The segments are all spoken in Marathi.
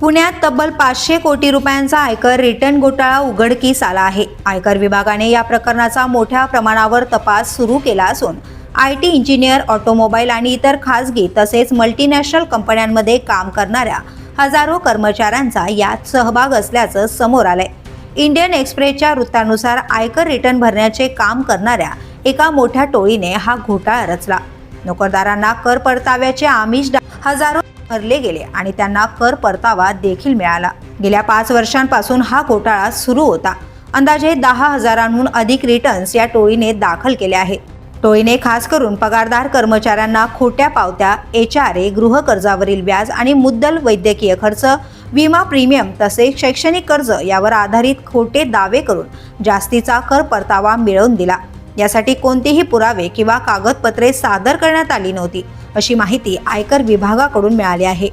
पुण्यात तब्बल पाचशे कोटी रुपयांचा आयकर रिटर्न घोटाळा उघडकीस आला आहे. आयकर विभागाने या प्रकरणाचा मोठ्या प्रमाणावर तपास सुरू केला असून आय टी इंजिनियर ऑटोमोबाईल आणि इतर खासगी तसेच मल्टीनॅशनल कंपन्यांमध्ये काम करणाऱ्या हजारो कर्मचाऱ्यांचा यात सहभाग असल्याचं समोर आलंय. इंडियन एक्सप्रेसच्या वृत्तानुसार आयकर रिटर्न भरण्याचे काम करणाऱ्या एका मोठ्या टोळीने हा घोटाळा रचला. नोकरदारांना कर परताव्याचे आमिष हजारो भरले गेले आणि त्यांना कर परतावा देखील मिळाला. गेल्या पाच वर्षांपासून हा घोटाळा सुरू होता. अंदाजे दहा हजारांहून अधिक रिटर्न्स या टोळीने दाखल केले आहेत टोळीने खास करून पगारदार कर्मचाऱ्यांना खोट्या पावत्या एच आर ए गृह कर्जावरील व्याज आणि मुद्दल वैद्यकीय खर्च विमा प्रीमियम तसेच शैक्षणिक कर्ज यावर आधारित खोटे दावे करून जास्तीचा कर परतावा मिळवून दिला. यासाठी कोणतेही पुरावे किंवा कागदपत्रे सादर करण्यात आली नव्हती अशी माहिती आयकर विभागाकडून मिळाली आहे.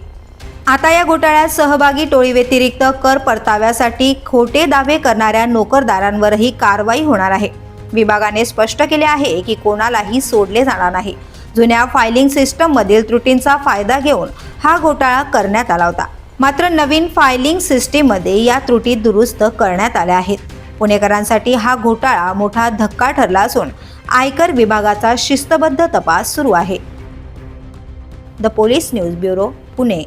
आता या घोटाळ्यात सहभागी टोळी व्यतिरिक्त कर परताव्यासाठी खोटे दावे करणाऱ्या नोकरदारांवरही कारवाई होणार आहे. विभागाने स्पष्ट केले आहे की कोणालाही सोडले जाणार नाही. जुन्या फायलिंग सिस्टममधील त्रुटींचा फायदा घेऊन हा घोटाळा करण्यात आला होता. मात्र नवीन फायलिंग सिस्टीममध्ये या त्रुटी दुरुस्त करण्यात आल्या आहेत. पुणेकरांसाठी हा घोटाळा मोठा धक्का ठरला असून आयकर विभागाचा शिस्तबद्ध तपास सुरू आहे. The police news bureau Pune.